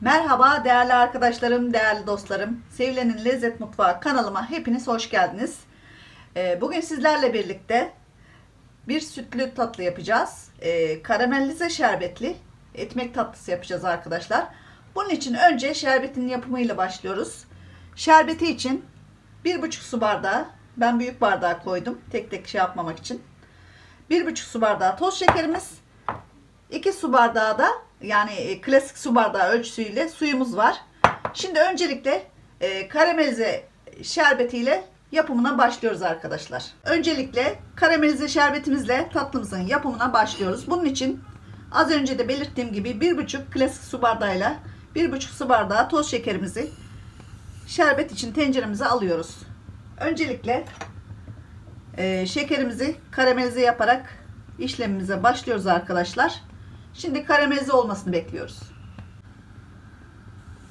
Merhaba değerli arkadaşlarım, değerli dostlarım. Sevilenin Lezzet Mutfağı kanalıma hepiniz hoş geldiniz. Ee, Bugün sizlerle birlikte bir sütlü tatlı yapacağız. Ee, Karamellize şerbetli ekmek tatlısı yapacağız arkadaşlar. Bunun için önce şerbetin yapımıyla başlıyoruz. Şerbeti için 1,5 su bardağı, ben büyük bardağı koydum tek tek şey yapmamak için. 1,5 su bardağı toz şekerimiz, 2 su bardağı da yani e, klasik su bardağı ölçüsüyle suyumuz var. Şimdi öncelikle e, karamelize şerbetiyle yapımına başlıyoruz arkadaşlar. Öncelikle karamelize şerbetimizle tatlımızın yapımına başlıyoruz. Bunun için az önce de belirttiğim gibi 1,5 klasik su bardağıyla 1,5 su bardağı toz şekerimizi şerbet için tenceremize alıyoruz. Öncelikle e, şekerimizi karamelize yaparak işlemimize başlıyoruz arkadaşlar. Şimdi karamelize olmasını bekliyoruz.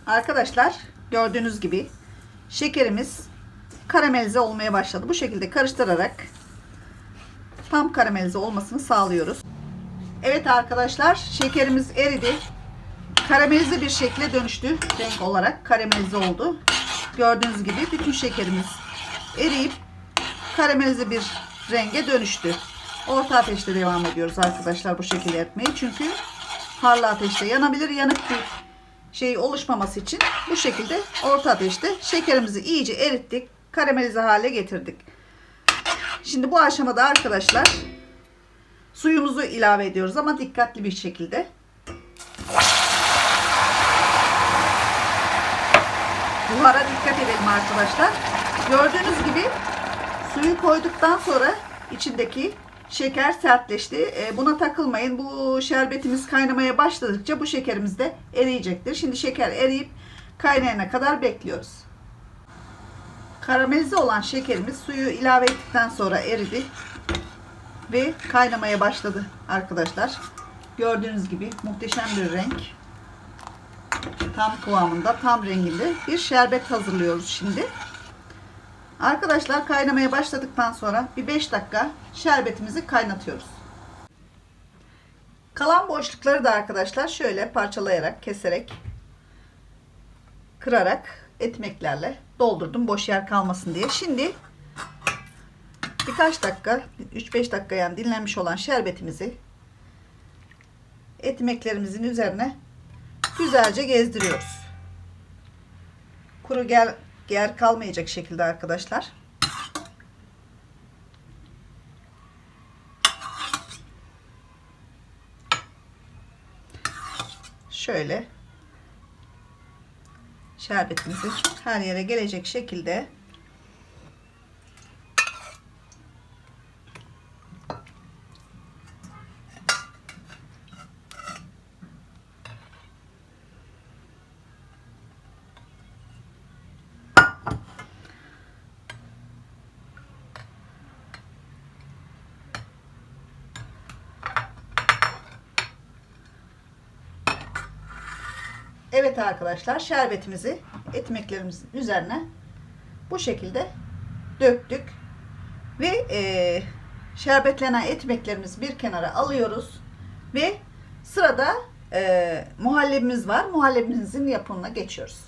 Arkadaşlar gördüğünüz gibi şekerimiz karamelize olmaya başladı. Bu şekilde karıştırarak tam karamelize olmasını sağlıyoruz. Evet arkadaşlar şekerimiz eridi. Karamelize bir şekle dönüştü. Renk olarak karamelize oldu. Gördüğünüz gibi bütün şekerimiz eriyip karamelize bir renge dönüştü. Orta ateşte devam ediyoruz arkadaşlar bu şekilde yapmayı. Çünkü harlı ateşte yanabilir. Yanık bir şey oluşmaması için bu şekilde orta ateşte şekerimizi iyice erittik. Karamelize hale getirdik. Şimdi bu aşamada arkadaşlar suyumuzu ilave ediyoruz ama dikkatli bir şekilde. Buhara dikkat edelim arkadaşlar. Gördüğünüz gibi suyu koyduktan sonra içindeki şeker sertleşti. E, Buna takılmayın. Bu şerbetimiz kaynamaya başladıkça bu şekerimiz de eriyecektir. Şimdi şeker eriyip kaynayana kadar bekliyoruz. Karamelize olan şekerimiz suyu ilave ettikten sonra eridi ve kaynamaya başladı arkadaşlar. Gördüğünüz gibi muhteşem bir renk. Tam kıvamında, tam renginde bir şerbet hazırlıyoruz şimdi. Arkadaşlar kaynamaya başladıktan sonra bir 5 dakika şerbetimizi kaynatıyoruz. Kalan boşlukları da arkadaşlar şöyle parçalayarak, keserek, kırarak ekmeklerle doldurdum boş yer kalmasın diye. Şimdi birkaç dakika, 3-5 dakika yani dinlenmiş olan şerbetimizi ekmeklerimizin üzerine güzelce gezdiriyoruz. Kuru gel yer kalmayacak şekilde arkadaşlar. Şöyle şerbetimizi her yere gelecek şekilde Evet arkadaşlar şerbetimizi ekmeklerimizin üzerine bu şekilde döktük. Ve e, şerbetlenen ekmeklerimizi bir kenara alıyoruz. Ve sırada e, muhallebimiz var. Muhallebimizin yapımına geçiyoruz.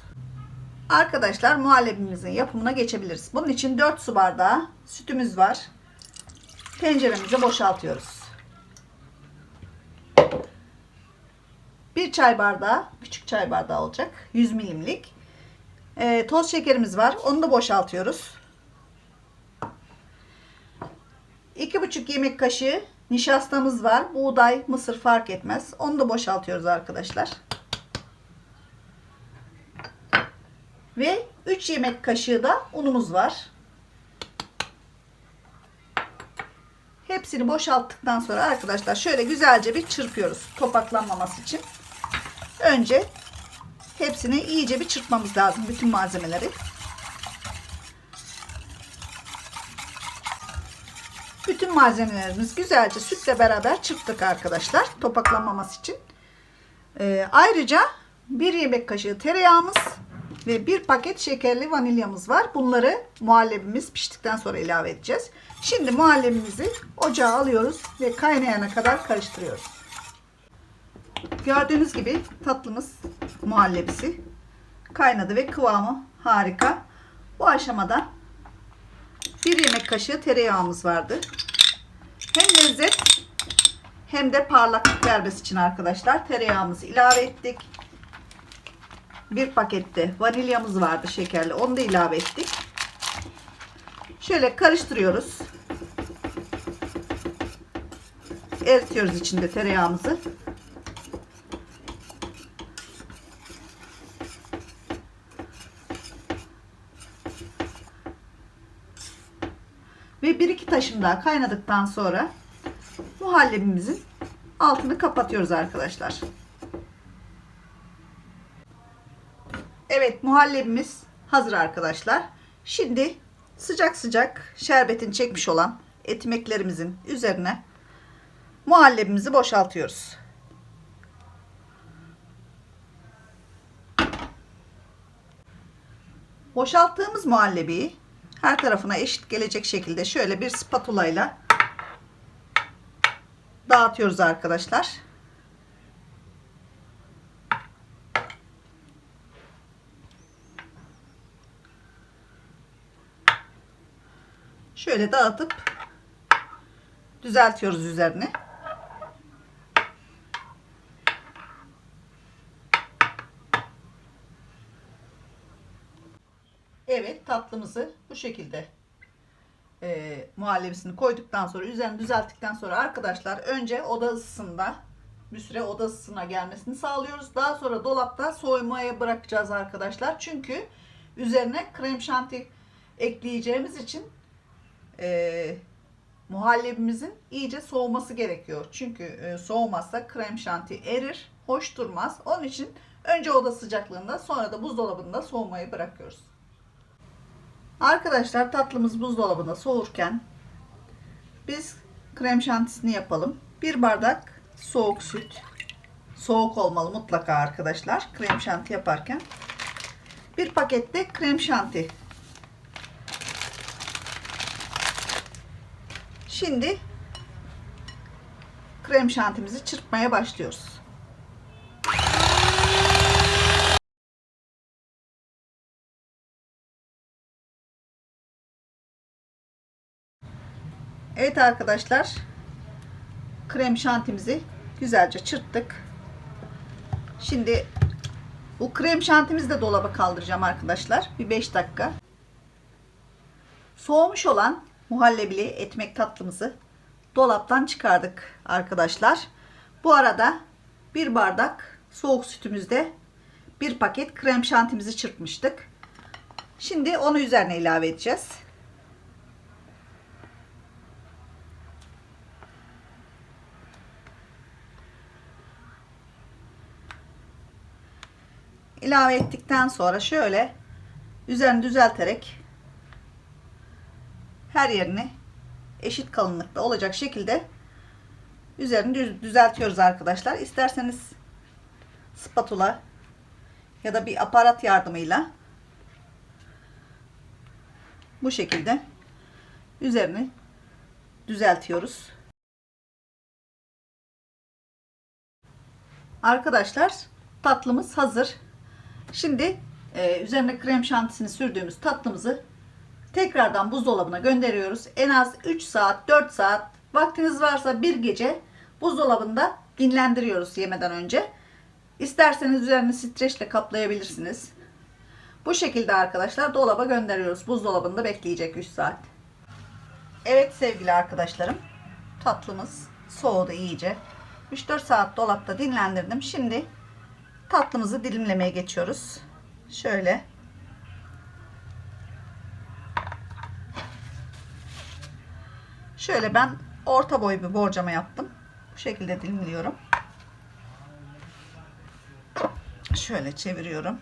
Arkadaşlar muhallebimizin yapımına geçebiliriz. Bunun için 4 su bardağı sütümüz var. Tenceremize boşaltıyoruz. Bir çay bardağı, küçük çay bardağı olacak. 100 milimlik. E, toz şekerimiz var. Onu da boşaltıyoruz. 2,5 yemek kaşığı nişastamız var. Buğday, mısır fark etmez. Onu da boşaltıyoruz arkadaşlar. Ve 3 yemek kaşığı da unumuz var. Hepsini boşalttıktan sonra arkadaşlar şöyle güzelce bir çırpıyoruz. Topaklanmaması için. Önce hepsini iyice bir çırpmamız lazım. Bütün malzemeleri. Bütün malzemelerimiz güzelce sütle beraber çırptık arkadaşlar. Topaklanmaması için. Ee, ayrıca bir yemek kaşığı tereyağımız ve bir paket şekerli vanilyamız var. Bunları muhallebimiz piştikten sonra ilave edeceğiz. Şimdi muhallebimizi ocağa alıyoruz ve kaynayana kadar karıştırıyoruz. Gördüğünüz gibi tatlımız muhallebisi kaynadı ve kıvamı harika. Bu aşamada bir yemek kaşığı tereyağımız vardı. Hem lezzet hem de parlaklık vermesi için arkadaşlar tereyağımızı ilave ettik. Bir pakette vanilyamız vardı şekerli. Onu da ilave ettik. Şöyle karıştırıyoruz. Eritiyoruz içinde tereyağımızı. Ve bir iki taşım daha kaynadıktan sonra muhallebimizin altını kapatıyoruz arkadaşlar. Evet muhallebimiz hazır arkadaşlar. Şimdi sıcak sıcak şerbetin çekmiş olan etimeklerimizin üzerine muhallebimizi boşaltıyoruz. Boşalttığımız muhallebiyi her tarafına eşit gelecek şekilde şöyle bir spatula ile dağıtıyoruz arkadaşlar. Şöyle dağıtıp düzeltiyoruz üzerini. Evet tatlımızı bu şekilde e, muhallebisini koyduktan sonra üzerini düzelttikten sonra arkadaşlar önce oda ısısında bir süre oda ısısına gelmesini sağlıyoruz. Daha sonra dolapta soymaya bırakacağız arkadaşlar. Çünkü üzerine krem şanti ekleyeceğimiz için e, muhallebimizin iyice soğuması gerekiyor. Çünkü e, soğumazsa krem şanti erir, hoş durmaz. Onun için önce oda sıcaklığında sonra da buzdolabında soğumayı bırakıyoruz. Arkadaşlar tatlımız buzdolabında soğurken biz krem şantisini yapalım. Bir bardak soğuk süt. Soğuk olmalı mutlaka arkadaşlar krem şanti yaparken. Bir pakette krem şanti. Şimdi krem şantimizi çırpmaya başlıyoruz. Evet arkadaşlar. Krem şantimizi güzelce çırptık. Şimdi bu krem şantimizi de dolaba kaldıracağım arkadaşlar. Bir 5 dakika. Soğumuş olan muhallebili ekmek tatlımızı dolaptan çıkardık arkadaşlar. Bu arada bir bardak soğuk sütümüzde bir paket krem şantimizi çırpmıştık. Şimdi onu üzerine ilave edeceğiz. İlave ettikten sonra şöyle üzerini düzelterek her yerini eşit kalınlıkta olacak şekilde üzerini düzeltiyoruz arkadaşlar. İsterseniz spatula ya da bir aparat yardımıyla bu şekilde üzerini düzeltiyoruz. Arkadaşlar tatlımız hazır. Şimdi e, üzerine krem şantisini sürdüğümüz tatlımızı tekrardan buzdolabına gönderiyoruz. En az 3 saat 4 saat vaktiniz varsa bir gece buzdolabında dinlendiriyoruz yemeden önce. İsterseniz üzerini streçle kaplayabilirsiniz. Bu şekilde arkadaşlar dolaba gönderiyoruz. Buzdolabında bekleyecek 3 saat. Evet sevgili arkadaşlarım. Tatlımız soğudu iyice. 3-4 saat dolapta dinlendirdim. Şimdi tatlımızı dilimlemeye geçiyoruz. Şöyle. Şöyle ben orta boy bir borcama yaptım. Bu şekilde dilimliyorum. Şöyle çeviriyorum.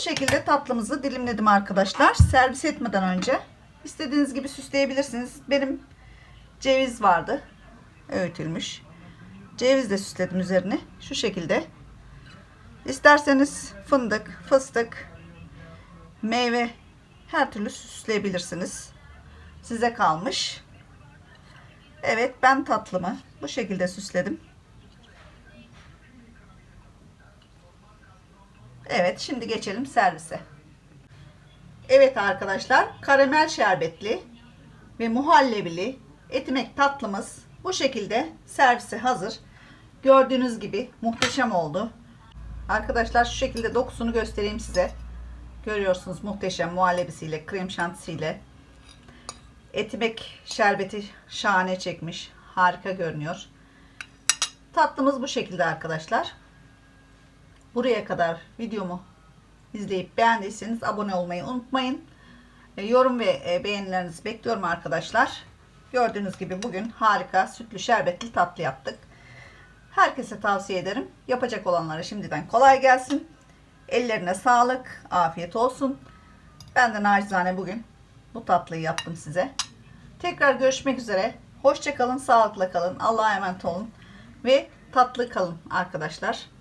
Şekilde tatlımızı dilimledim arkadaşlar. Servis etmeden önce istediğiniz gibi süsleyebilirsiniz. Benim ceviz vardı. Öğütülmüş. Ceviz de süsledim üzerine. Şu şekilde. İsterseniz fındık, fıstık, meyve her türlü süsleyebilirsiniz. Size kalmış. Evet ben tatlımı bu şekilde süsledim. Evet şimdi geçelim servise. Evet arkadaşlar karamel şerbetli ve muhallebili etimek tatlımız bu şekilde servise hazır. Gördüğünüz gibi muhteşem oldu. Arkadaşlar şu şekilde dokusunu göstereyim size. Görüyorsunuz muhteşem muhallebisiyle, krem şantisiyle. Etimek şerbeti şahane çekmiş. Harika görünüyor. Tatlımız bu şekilde arkadaşlar. Buraya kadar videomu izleyip beğendiyseniz abone olmayı unutmayın. E, Yorum ve e, beğenilerinizi bekliyorum arkadaşlar. Gördüğünüz gibi bugün harika sütlü şerbetli tatlı yaptık. Herkese tavsiye ederim. Yapacak olanlara şimdiden kolay gelsin. Ellerine sağlık, afiyet olsun. Ben de nacizane bugün bu tatlıyı yaptım size. Tekrar görüşmek üzere. Hoşça kalın, sağlıkla kalın. Allah'a emanet olun ve tatlı kalın arkadaşlar.